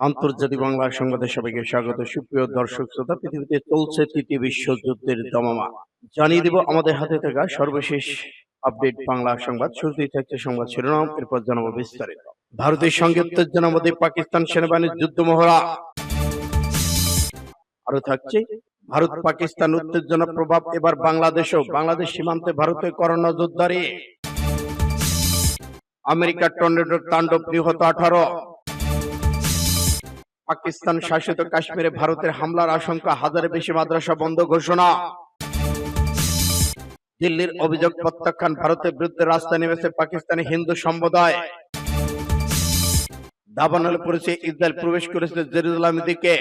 আন্তর্জাতিক বাংলা সংবাদে সবাইকে স্বাগত। সুপ্রিয় দর্শক শ্রোতা, পৃথিবীতে চলছে তৃতীয় বিশ্বযুদ্ধের দমামা। জানিয়ে দিব, আমাদের হাতে থাকা সর্বশেষ আপডেট বাংলা সংবাদ। শুরুতেই থাকছে সংবাদ শিরোনাম, এরপর জানাব বিস্তারিত। ভারতের সঙ্গে উত্তেজনার মধ্যে পাকিস্তান সেনাবাহিনীর যুদ্ধ মহড়া। আরও থাকছে, ভারত পাকিস্তান উত্তেজনার প্রভাব, এবার বাংলাদেশও বাংলাদেশ সীমান্তে ভারতের করোনা যোদ্ধারে আমেরিকার টর্নেডোর তাণ্ডব নিহত আঠারো। পাকিস্তান শাসিত কাশ্মীরে ভারতের হামলার আশঙ্কা হাজারের বেশি মাদ্রাসা বন্ধ ঘোষণা। দিল্লির অভিযোগ প্রত্যাখ্যান, ভারতের বিরুদ্ধে রাস্তায় নেমেছে পাকিস্তানি হিন্দু সম্প্রদায়। দাবানলে পড়েছে ইসরায়েল প্রবেশ করেছে জেরুজালামের দিকে।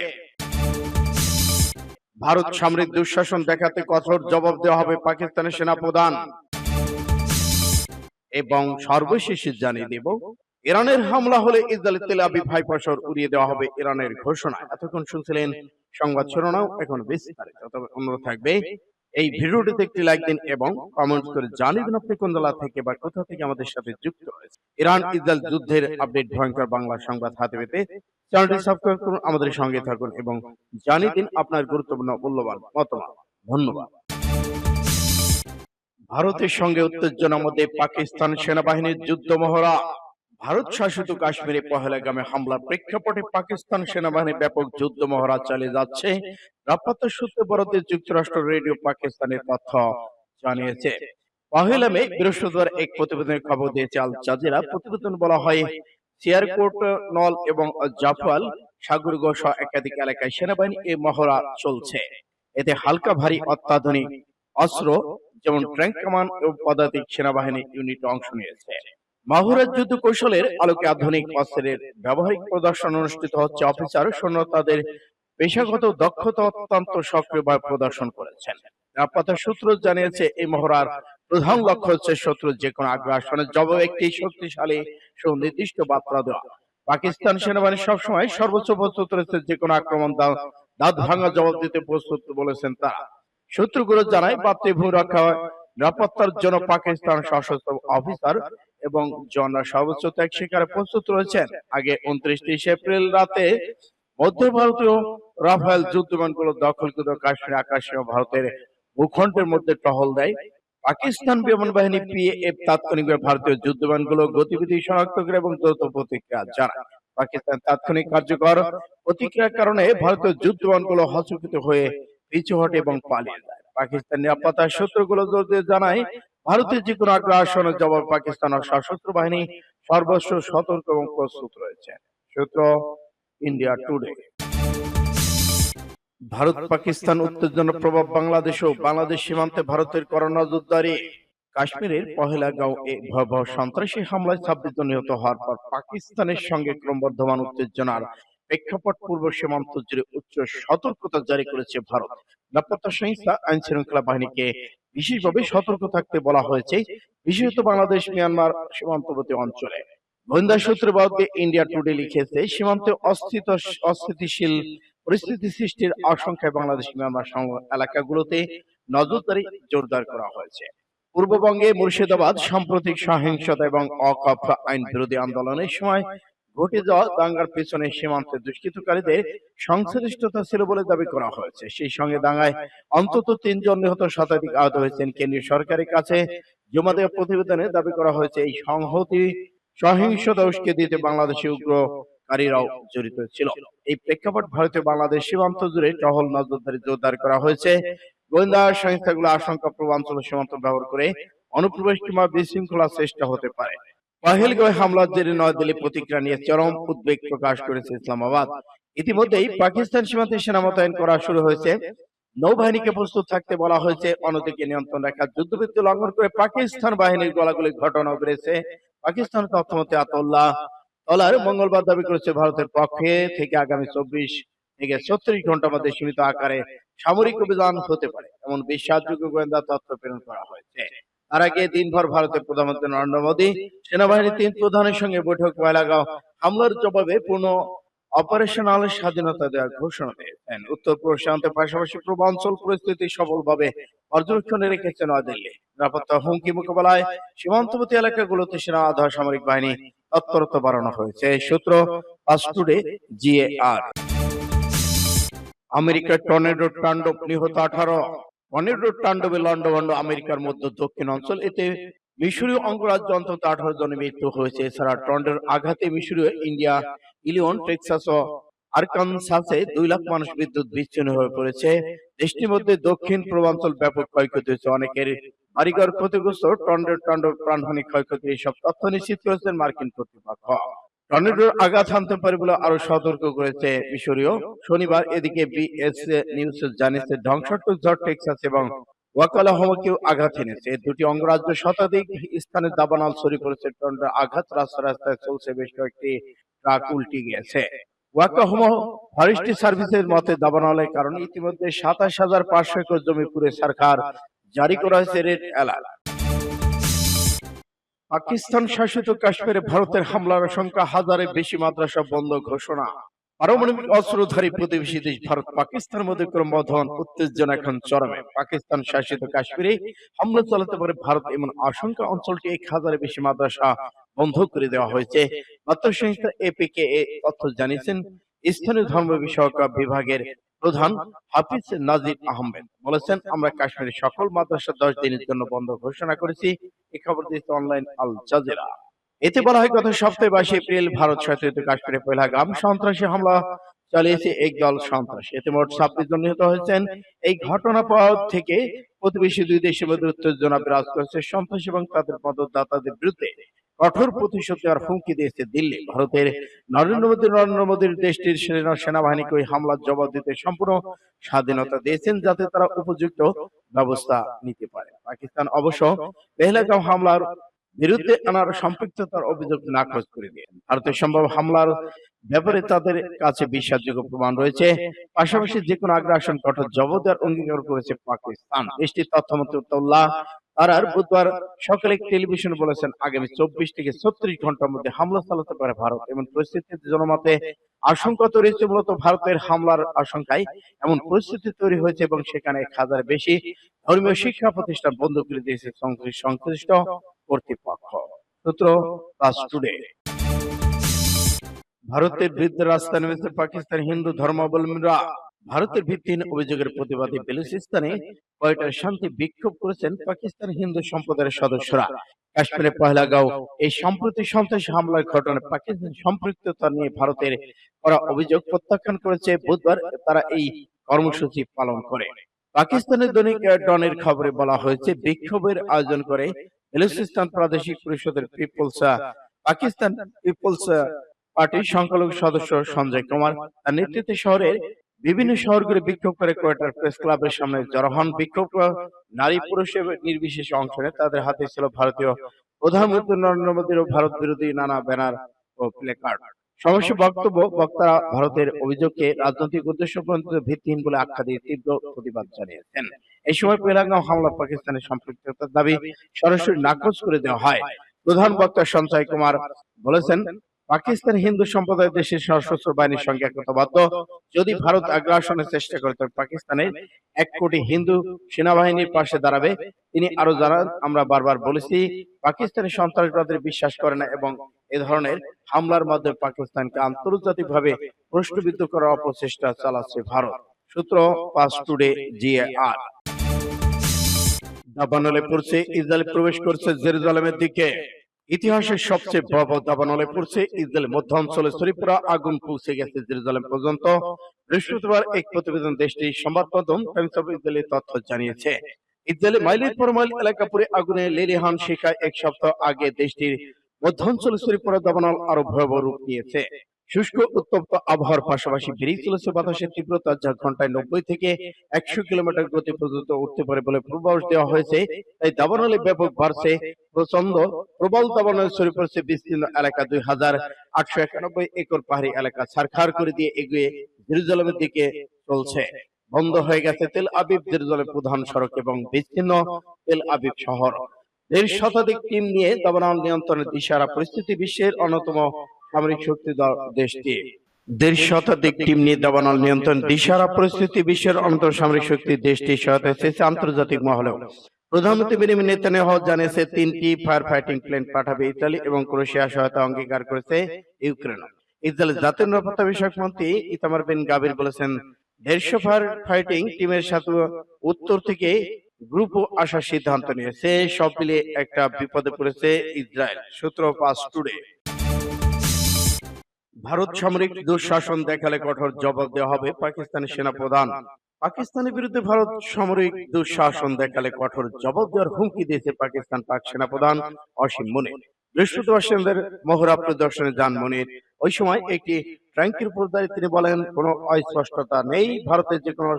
ভারত সামরিক দুঃশাসন দেখাতে কঠোর জবাব দেওয়া হবে পাকিস্তানের সেনাপ্রধান। এবং সর্বশেষে জানিয়ে দেব ইরানের হামলা হলে ইসরায়েল তেল আবিব হাইফাসর উড়িয়ে দেওয়া হবে ইরানের ঘোষণা। এতক্ষণ শুনছিলেন সংবাদ শিরোনাম এখন বিস্তারিত। তবে অনুরোধ থাকবে এই ভিডিওটিতে একটি লাইক দিন এবং কমেন্ট করে জানিয়ে আপনি কোন জেলা থেকে বা কোথা থেকে আমাদের সাথে যুক্ত রয়েছে। ইরান ইসরায়েল যুদ্ধের আপডেট ভয়ঙ্কর বাংলা সংবাদ হাতে পেতে চ্যানেলটি সাবস্ক্রাইব করুন আমাদের সঙ্গে থাকুন এবং জানিয়ে দিন আপনার গুরুত্বপূর্ণ মূল্যবান মতামত। ধন্যবাদ। ভারতের সঙ্গে উত্তেজনার মধ্যে পাকিস্তান সেনাবাহিনীর যুদ্ধ মহড়া ভারত শাসিত কাশ্মীরে পহেলাগামে হামলার প্রেক্ষাপটে পাকিস্তান সেনাবাহিনী ব্যাপক যুদ্ধ মহড়া চালিয়ে যাচ্ছে। নিরাপত্তা সূত্রে বরাদ্দে যুক্তরাষ্ট্র রেডিও পাকিস্তানের তথ্য জানিয়েছে। পহেলা মে বৃহস্পতিবার এক প্রতিবেদনের খবর দিয়েছে আল জাজিরা। প্রতিবেদন বলা হয় সিয়ারকোট নল এবং জাফাল সাগরগড় সহ একাধিক এলাকায় সেনাবাহিনী এই মহড়া চলছে। এতে হালকা ভারী অত্যাধুনিক অস্ত্র যেমন ট্যাঙ্ক কামান ও পদাতিক সেনাবাহিনী ইউনিট অংশ নিয়েছে মাহুরের যুদ্ধ কৌশলের আলোকে আধুনিক অস্ত্রের ব্যবহারিক প্রদর্শন অনুষ্ঠিত হচ্ছে অফিসার সৈন্য তাদের পেশাগত দক্ষতা অত্যন্ত সক্রিয়ভাবে প্রদর্শন করেছেন। নিরাপত্তা সূত্র জানিয়েছে, এই মহড়ার প্রধান লক্ষ্য হচ্ছে শত্রু যে কোনো আগ্রাসনের জবাব একটি শক্তিশালী সুনির্দিষ্ট বার্তা দেওয়া। পাকিস্তান সেনাবাহিনী সবসময় সর্বোচ্চ প্রস্তুত রয়েছে যে কোনো আক্রমণ দাঁত ভাঙা জবাব দিতে প্রস্তুত বলেছেন তারা। সূত্রগুলো জানায় মাতৃভূমি রক্ষা নিরাপত্তার জন্য পাকিস্তান সশস্ত্র অফিসার এবং জনরা সর্বোচ্চ ত্যাগ স্বীকারে প্রস্তুত রয়েছেন। আগে উনত্রিশ এপ্রিল রাতে মধ্য ভারতীয় রাফেল যুদ্ধবিমানগুলো দখলকৃত কাশ্মীর আকাশে ভারতের ভূখণ্ডের মধ্যে টহল দেয়। পাকিস্তান বিমান বাহিনী পিএফ তাৎক্ষণিকভাবে ভারতীয় যুদ্ধবিমানগুলো গতিবিধি শনাক্ত করে এবং দ্রুত প্রতিক্রিয়া জানায়। পাকিস্তান তাৎক্ষণিক কার্যকর প্রতিক্রিয়ার কারণে ভারতীয় যুদ্ধবিমানগুলো হস্তকৃত হয়ে পিছু হটে এবং পালিয়ে যায়। পাকিস্তান নিরাপত্তা সূত্রগুলো জানায় ভারতের যে কোনো আগ্রাসনের জবাব পাকিস্তান ও সশস্ত্র বাহিনী সর্বস্ব সতর্ক এবং প্রস্তুত রয়েছে। সূত্র ইন্ডিয়া টুডে। ভারত, পাকিস্তান উত্তেজনার প্রভাব বাংলাদেশও বাংলাদেশ সীমান্তে ভারতের করোনা যোদ্ধারে কাশ্মীরের পহেলাগাঁও এ ভয়াবহ সন্ত্রাসী হামলায় ছাব্বিশ জন নিহত হওয়ার পর পাকিস্তানের সঙ্গে ক্রমবর্ধমান উত্তেজনার প্রেক্ষাপট পূর্ব সীমান্ত জুড়ে উচ্চ সতর্কতা জারি করেছে ভারত। নিরাপত্তা সংস্থা আইন শৃঙ্খলা বাহিনীকে বিশেষভাবে সতর্ক থাকতে বলা হয়েছে, বিশেষত বাংলাদেশ, মিয়ানমার সীমান্তবর্তী অঞ্চলে। গোয়েন্দা সূত্রে বরাদ্দে ইন্ডিয়া টুডে লিখেছে, সীমান্তে অস্থিত, অস্থিতিশীল পরিস্থিতি সৃষ্টির আশঙ্কায় বাংলাদেশ, মিয়ানমার এলাকাগুলোতে নজরদারি জোরদার করা হয়েছে। পূর্ববঙ্গে মুর্শিদাবাদ সাম্প্রতিক সহিংসতা এবং অকপ আইন বিরোধী আন্দোলনের সময় ঘটে যাওয়া দাঙ্গার পেছনে সীমান্তে দুষ্কৃতকারীদের সংশ্লিষ্টতা ছিল বলে দাবি করা হয়েছে। সেই সঙ্গে দাঙ্গায় অন্তত তিনজন নিহত, শতাধিক আহত হয়েছেন কেন্দ্রীয় সরকারের কাছে। জমা দেওয়া প্রতিবেদনে দাবি করা হয়েছে, এই সংহতি সহিংসতা উস্কে দিতে বাংলাদেশি উগ্রকারীরাও জড়িত ছিল। এই প্রেক্ষাপট ভারতীয় বাংলাদেশ সীমান্ত জুড়ে টহল নজরদারি জোরদার করা হয়েছে। গোয়েন্দা সংস্থাগুলো আশঙ্কা পূর্বাঞ্চল সীমান্ত ব্যবহার করে অনুপ্রবেশ কিংবা বিশৃঙ্খলা চেষ্টা হতে পারে। পহেলগাঁও হামলার জেরে নয়াদিল্লি প্রতিক্রিয়া নিয়ে চরম উদ্বেগ প্রকাশ করেছে ইসলামাবাদ। ইতিমধ্যেই পাকিস্তান সীমান্তে সেনা মোতায়েন করা শুরু হয়েছে। নৌবাহিনীকে প্রস্তুত থাকতে বলা হয়েছে অন্যদিকে নিয়ন্ত্রণ রেখা যুদ্ধবিদ্যুৎ লঙ্ঘন করে পাকিস্তান বাহিনীর গোলাগুলি ঘটনা বেড়েছে। পাকিস্তান তথ্যমতে আতল্লাহ তলার মঙ্গলবার দাবি করেছে ভারতের পক্ষে থেকে আগামী চব্বিশ থেকে ছত্রিশ ঘণ্টার মধ্যে সীমিত আকারে সামরিক অভিযান হতে পারে। এমন বিশ্বাসযোগ্য গোয়েন্দা তথ্য প্রেরণ করা হয়েছে। তার আগে দিনভর ভারতের প্রধানমন্ত্রী নরেন্দ্র মোদী, সেনাবাহিনীর তিন প্রধানের সঙ্গে বৈঠক পয়লাগাঁও হামলার জবাবে পূর্ণ অপারেশনাল স্বাধীনতা দেওয়ার ঘোষণা দিয়েছেন। উত্তর প্রশান্তের পাশাপাশি পূর্বাঞ্চল পরিস্থিতি সফলভাবে পর্যবেক্ষণে রেখেছে নয়াদিল্লি। নিরাপত্তা হুমকি মোকাবেলায় সীমান্তবর্তী এলাকাগুলোতে সেনা, আধা সামরিক বাহিনী তৎপরতা বাড়ানো হয়েছে। সূত্র ফাস্ট টুডে জিএআর। আমেরিকার টর্নেডোর তাণ্ডব নিহত আঠারো। টর্নেডোর তাণ্ডবে আমেরিকার মধ্য দক্ষিণ অঞ্চল। এতে মিশরীয় অঙ্গরাজ্য অন্তত আঠারো জনের মৃত্যু হয়েছে। এছাড়া টর্নেডোর আঘাতে মিশরীয় ইন্ডিয়া ইলিয়ন টেক্সাস ও আরকানসাসে দুই লাখ মানুষ বিদ্যুৎ বিচ্ছিন্ন হয়ে পড়েছে। দেশটির মধ্যে দক্ষিণ পূর্বাঞ্চল ব্যাপক ক্ষয়ক্ষতি হয়েছে। অনেকের বাড়িঘর ক্ষতিগ্রস্ত। টর্নেডোর তাণ্ডব প্রাণহানি ক্ষয়ক্ষতি। এসব তথ্য নিশ্চিত করেছেন মার্কিন কর্তৃপক্ষ। টর্নেডোর আঘাত হানতে পারে বলে আরও সতর্ক করেছে মিশরীয়। শনিবার এদিকে বিএস নিউজ জানিয়েছে, ধ্বংসাত্মক ঝড় টেক্সাস এবং ওয়াকালাহমাকেও আঘাত এনেছে দুটি অঙ্গরাজ্য শতাধিক স্থানে দাবানল ছড়িয়ে পড়েছে টর্নেডোর আঘাত রাস্তা রাস্তায় চলছে, বেশ কয়েকটি ট্রাক উল্টে গিয়েছে। ওয়াকাহমা ফরেস্ট্রি সার্ভিসের মতে দাবানলের কারণে ইতিমধ্যে সাতাশ হাজার পাঁচশো একর জমি পুরে সরকার জারি করা হয়েছে রেড অ্যালার্ট। পাকিস্তান শাসিত কাশ্মীরে ভারতের হামলার আশঙ্কা হাজারের বেশি মাদ্রাসা বন্ধ ঘোষণা। পারমাণবিক অস্ত্রধারী প্রতিবেশী দেশ ভারত পাকিস্তানের মধ্যে ক্রমবর্ধমান উত্তেজনা এখন চরমে। পাকিস্তান শাসিত কাশ্মীরে হামলা চালাতে পারে ভারত এমন আশঙ্কা অঞ্চলটি এক হাজারের বেশি মাদ্রাসা বন্ধ করে দেওয়া হয়েছে। বার্তা সংস্থা এপিকে এ তথ্য জানিয়েছেন স্থানীয় ধর্ম বিষয়ক বিভাগের প্রধান হাফিজ নাজির আহমেদ বলেছেন, আমরা কাশ্মীরের সকল মাদ্রাসা দশ দিনের জন্য বন্ধ ঘোষণা করেছি। এই খবর দিয়েছে অনলাইন আল জাজিরা। এতে বলা হয়, গত সপ্তাহে বাইশে এপ্রিল ভারত শাসিত কাশ্মীরে পহেলগাম সন্ত্রাসী হামলা চালিয়েছে এক দল সন্ত্রাসী। এতে মোট ছাব্বিশ জন নিহত হয়েছেন। এই ঘটনা পর থেকে প্রতিবেশী দুই দেশের মধ্যে উত্তেজনা বিরাজ করেছে সন্ত্রাসী এবং তাদের মদতদাতাদের বিরুদ্ধে। কঠোর প্রতিশোধ নেওয়ার হুমকি দিয়েছে দিল্লি। ভারতের নরেন্দ্র মোদী নরেন্দ্র মোদীর দেশটির সেনা সেনাবাহিনীকে ওই হামলার জবাব দিতে সম্পূর্ণ স্বাধীনতা দিয়েছেন যাতে তারা উপযুক্ত ব্যবস্থা নিতে পারে। পাকিস্তান অবশ্য পেহলাগাঁও হামলার বিরুদ্ধে আনার সম্পৃক্ততার অভিযোগ নাকচ করে দিয়ে ভারতের সম্ভব হামলার ব্যাপারে তাদের কাছে বিশ্বাসযোগ্য প্রমাণ রয়েছে। পাশাপাশি যে কোনো আগ্রাসন কঠোর জবাব দেওয়ার অঙ্গীকার করেছে পাকিস্তান। দেশটির তথ্যমন্ত্রী উত্তল্লাহ তারার বুধবার সকালে টেলিভিশন বলেছেন, আগামী চব্বিশ থেকে ছত্রিশ ঘণ্টার মধ্যে হামলা চালাতে পারে ভারত। এমন পরিস্থিতিতে জনমতে আশঙ্কা তৈরি হয়েছে, মূলত ভারতের হামলার আশঙ্কায় এমন পরিস্থিতি তৈরি হয়েছে এবং সেখানে এক হাজার বেশি ধর্মীয় শিক্ষা প্রতিষ্ঠান বন্ধ করে দিয়েছে সংশ্লিষ্ট- কর্তৃপক্ষ। সূত্র প্লাস টুডে ভারতের বিরুদ্ধে রাস্তায় নেমেছে পাকিস্তান হিন্দু ধর্মাবলম্বীরা। ভারতের ভিত্তিহীন অভিযোগের প্রতিবাদে বেলুচিস্তানে কয়েকটা শান্তি বিক্ষোভ করেছেন পাকিস্তান হিন্দু সম্প্রদায়ের সদস্যরা। কাশ্মীরে পহেলাগাঁও এই সম্প্রতি সন্ত্রাসী হামলার ঘটনায় পাকিস্তান সম্পৃক্ততা নিয়ে ভারতের করা অভিযোগ প্রত্যাখ্যান করেছে বুধবার তারা এই কর্মসূচি পালন করে। পাকিস্তানের দৈনিক ডনের খবরে বলা হয়েছে বিক্ষোভের আয়োজন করে বেলুচিস্তান প্রাদেশিক পরিষদের পিপলস পাকিস্তান পিপলস পার্টির সংখ্যালঘু সদস্য সঞ্জয় কুমার তার নেতৃত্বে শহরের বিভিন্ন শহরগুলি বিক্ষোভ করে কোয়েটার প্রেস ক্লাবের সামনে জড়ো হন। বিক্ষোভ নারী পুরুষের নির্বিশেষে অংশ নেয়। তাদের হাতে ছিল ভারতীয় প্রধানমন্ত্রী নরেন্দ্র মোদীর ভারত বিরোধী নানা ব্যানার ও প্লে কার্ড সমাবেশে বক্তব্য বক্তারা ভারতের অভিযোগকে রাজনৈতিক উদ্দেশ্য পর্যন্ত ভিত্তিহীন বলে আখ্যা দিয়ে তীব্র প্রতিবাদ জানিয়েছেন। এই সময় পেলাগাঁও হামলা পাকিস্তানের সম্পৃক্ততার দাবি সরাসরি নাকচ করে দেওয়া হয়। প্রধান বক্তা সঞ্চয় কুমার বলেছেন পাকিস্তান হিন্দু সম্প্রদায় দেশের সশস্ত্র বাহিনীর সঙ্গে একতাবদ্ধ। যদি ভারত আগ্রাসনের চেষ্টা করে, তবে পাকিস্তানের এক কোটি হিন্দু সেনাবাহিনীর পাশে দাঁড়াবে। তিনি আরও জানান, আমরা বারবার বলেছি, পাকিস্তানি সন্ত্রাসবাদের বিশ্বাস করে না এবং এ ধরনের হামলার মাধ্যমে পাকিস্তানকে আন্তর্জাতিকভাবে প্রশ্নবিদ্ধ করার অপচেষ্টা চালাচ্ছে ভারত। সূত্র পাস টুডে, জিএআর। দাবানলে পড়ছে, ইসরায়েল প্রবেশ করছে জেরুজালেমের দিকে। ইতিহাসের সবচেয়ে ভয়াবহ দাবানলে পড়ছে ইসরায়েলের মধ্য অঞ্চলে ছড়িয়ে আগুন পৌঁছে গেছে জেরুজালেম পর্যন্ত। বৃহস্পতিবার এক প্রতিবেদন দেশটির সংবাদ মাধ্যম টাইমস অফ ইসরায়েলের তথ্য জানিয়েছে। ইসরায়েলের মাইলের পর মাইল এলাকা পুরে আগুনে লেলিহান শিখায় এক সপ্তাহ আগে দেশটির মধ্য অঞ্চলে পড়া দাবানল আরও ভয়াবহ রূপ নিয়েছে। শুষ্ক, উত্তপ্ত আবহাওয়ার পাশাপাশি বেড়েই চলেছে বাতাসের তীব্রতা, যা ঘন্টায় নব্বই থেকে একশো কিলোমিটার গতি পর্যন্ত উঠতে পারে বলে পূর্বাভাস দেওয়া হয়েছে। তাই দাবানলে ব্যাপক বাড়ছে। প্রচণ্ড প্রবল ছড়িয়ে পড়ছে বিস্তীর্ণ এলাকা দুই হাজার আটশো একানব্বই একর পাহাড়ি এলাকা করে দিয়ে এগিয়ে দিকে চলছে। বন্ধ হয়ে গেছে তেল আবিব জেরুজালেম প্রধান সড়ক এবং বিচ্ছিন্ন তেল আবিব শহর। দেড় শতাধিক টিম নিয়ে দাবানল নিয়ন্ত্রণের দিশারা পরিস্থিতি বিশ্বের অন্যতম সামরিক শক্তি দেশটি। দেড় শতাধিক টিম নিয়ে দাবানল নিয়ন্ত্রণ দিশারা পরিস্থিতি বিশ্বের অন্যতম সামরিক শক্তি দেশটি সহায়তা এসেছে আন্তর্জাতিক মহলেও। প্রধানমন্ত্রী বেনিয়ামিন নেতানিয়াহু জানিয়েছে, তিনটি ফায়ার ফাইটিং প্লেন পাঠাবে ইতালি এবং ক্রোয়েশিয়া সহায়তা অঙ্গীকার করেছে ইউক্রেন। ইসরায়েলের জাতীয় নিরাপত্তা বিষয়ক মন্ত্রী ইতামার বিন গাবির বলেছেন দেড়শো ফায়ার ফাইটিং টিমের সাথে উত্তর থেকে গ্রুপও আসার সিদ্ধান্ত নিয়েছে। সব মিলিয়ে একটা বিপদে পড়েছে ইসরায়েল। সূত্র পাস টুডে ভারত সামরিক দুঃশাসন দেখালে কঠোর জবাব দেওয়া হবে পাকিস্তানের সেনাপ্রধান। পাকিস্তানের বিরুদ্ধে ভারত সামরিক দুঃশাসন দেখালে কঠোর জবাব দেওয়ার হুমকি দিয়েছে পাকিস্তান পাক সেনাপ্রধান অসীম মনির বৃহস্পতিবার মহড়া প্রদর্শনে যান মনির ওই সময় একটি ট্যাঙ্কের উপর দাঁড়িয়ে তিনি বলেন কোনো অস্পষ্টতা নেই। ভারতের যে কোনো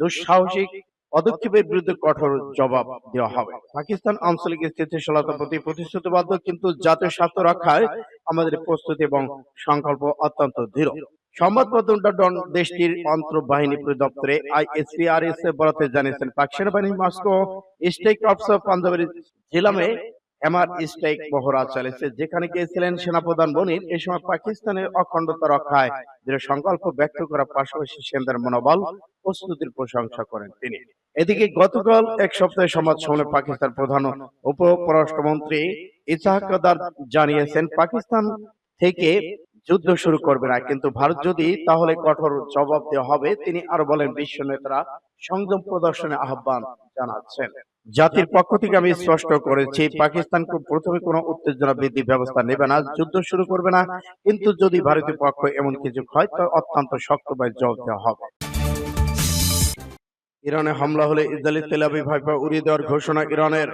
দুঃসাহসিক পদক্ষেপের বিরুদ্ধে কঠোর জবাব দেওয়া হবে। পাকিস্তান আঞ্চলিক স্থিতিশীলতার প্রতি প্রতিশ্রুতিবদ্ধ কিন্তু জাতীয় স্বার্থ রক্ষায় আমাদের প্রস্তুতি এবং সংকল্প অত্যন্ত দৃঢ়। সংবাদ মাধ্যম ডন দেশটির অন্তর্বাহিনী পরিদপ্তরে আইএসপিআরএস বরাতে জানিয়েছেন পাক সেনাবাহিনী মস্কো স্টেক অফিসার পাঞ্জাবের জেলামে এমআর স্টেক মহড়া চলেছে যেখানে গিয়েছিলেন সেনাপ্রধান বনির এ সময় পাকিস্তানের অখণ্ডতা রক্ষায় দৃঢ় সংকল্প ব্যক্ত করার পাশাপাশি সেনাদের মনোবল প্রস্তুতির প্রশংসা করেন তিনি। এদিকে গতকাল এক সপ্তাহে সমাজ সম্মেলনে পাকিস্তান প্রধান উপ পররাষ্ট্রমন্ত্রী ইসাহাক কাদার জানিয়েছেন, পাকিস্তান থেকে যুদ্ধ শুরু করবে না, কিন্তু ভারত যদি তাহলে কঠোর জবাব দেওয়া হবে, তিনি আরও বলেন, বিশ্ব নেতারা সংযম প্রদর্শনে আহ্বান জানাচ্ছেন। জাতির পক্ষ থেকে আমি স্পষ্ট করেছি, পাকিস্তান প্রথমে কোনো উত্তেজনা বৃদ্ধি ব্যবস্থা নেবে না, যুদ্ধ শুরু করবে না, কিন্তু যদি ভারতীয় পক্ষ এমন কিছু হয়, তো অত্যন্ত শক্তভাবে জবাব দেওয়া হবে। ইরানে হামলা হলে ইসরায়েলি তেল আবিব হাইফা উড়িয়ে দেওয়ার ঘোষণা ইরানের।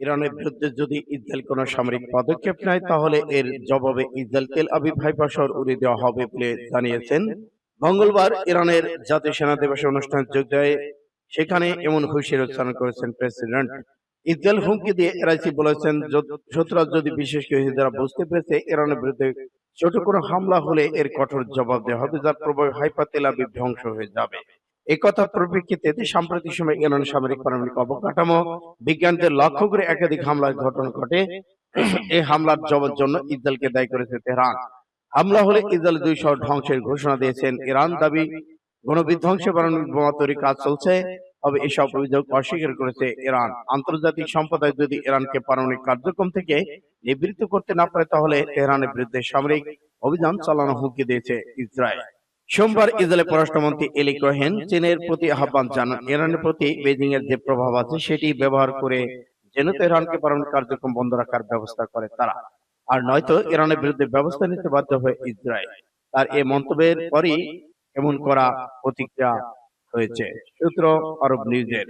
ইরানের বিরুদ্ধে যদি ইসরায়েল কোনো সামরিক পদক্ষেপ নেয়, তাহলে এর জবাবে ইসরায়েল তেল আবিব হাইফা শহর উড়িয়ে দেওয়া হবে বলে জানিয়েছেন। মঙ্গলবার ইরানের জাতীয় সেনা দিবস অনুষ্ঠান যোগ দেয়। সেখানে এমন হুঁশিয়ারি উচ্চারণ করেছেন প্রেসিডেন্ট। ইসরায়েল হুমকি দিয়ে এরাইসি বলেছেন শত্রুরা যদি বিশেষ করে যারা বুঝতে পেরেছে, ইরানের বিরুদ্ধে ছোট কোনো হামলা হলে এর কঠোর জবাব দেওয়া হবে, যার প্রভাব হাইফা তেল আবিব ধ্বংস হয়ে যাবে। এই কথা পরিপ্রেক্ষিতে সাম্প্রতিক সময় ইরান সামরিক পারমাণবিক অবকাঠামো, বিজ্ঞানীদের লক্ষ্য করে একাধিক হামলার ঘটনা ঘটে। এই হামলার জবাব জন্য ইসরায়েলকে দায়ী করেছে তেহরান। হামলা হলে ইসরায়েল দুই শহর ধ্বংসের ঘোষণা দিয়েছেন। ইরান দাবি, গণবিধ্বংসী পারমাণবিক বোমা তৈরি কাজ চলছে, তবে এসব অভিযোগ অস্বীকার করেছে ইরান। আন্তর্জাতিক সম্প্রদায় যদি ইরানকে পারমাণবিক কার্যক্রম থেকে নিবৃত্ত করতে না পারে, তাহলে তেহরানের বিরুদ্ধে সামরিক অভিযান চালানো হুমকি দিয়েছে ইসরায়েল। সোমবার ইসরায়েলের পররাষ্ট্রমন্ত্রী এলি কোহেন চীনের প্রতি আহ্বান জানান। ইরানের প্রতি বেজিং এর যে প্রভাব আছে সেটি ব্যবহার করে যেন তেহরানকে পারমাণবিক কার্যক্রম বন্ধ রাখার ব্যবস্থা করে তারা। আর নয়তো ইরানের বিরুদ্ধে ব্যবস্থা নিতে বাধ্য হয় ইসরায়েল। তার এই মন্তব্যের পরই এমন করা প্রতিক্রিয়া হয়েছে। সূত্র আরব নিউজের।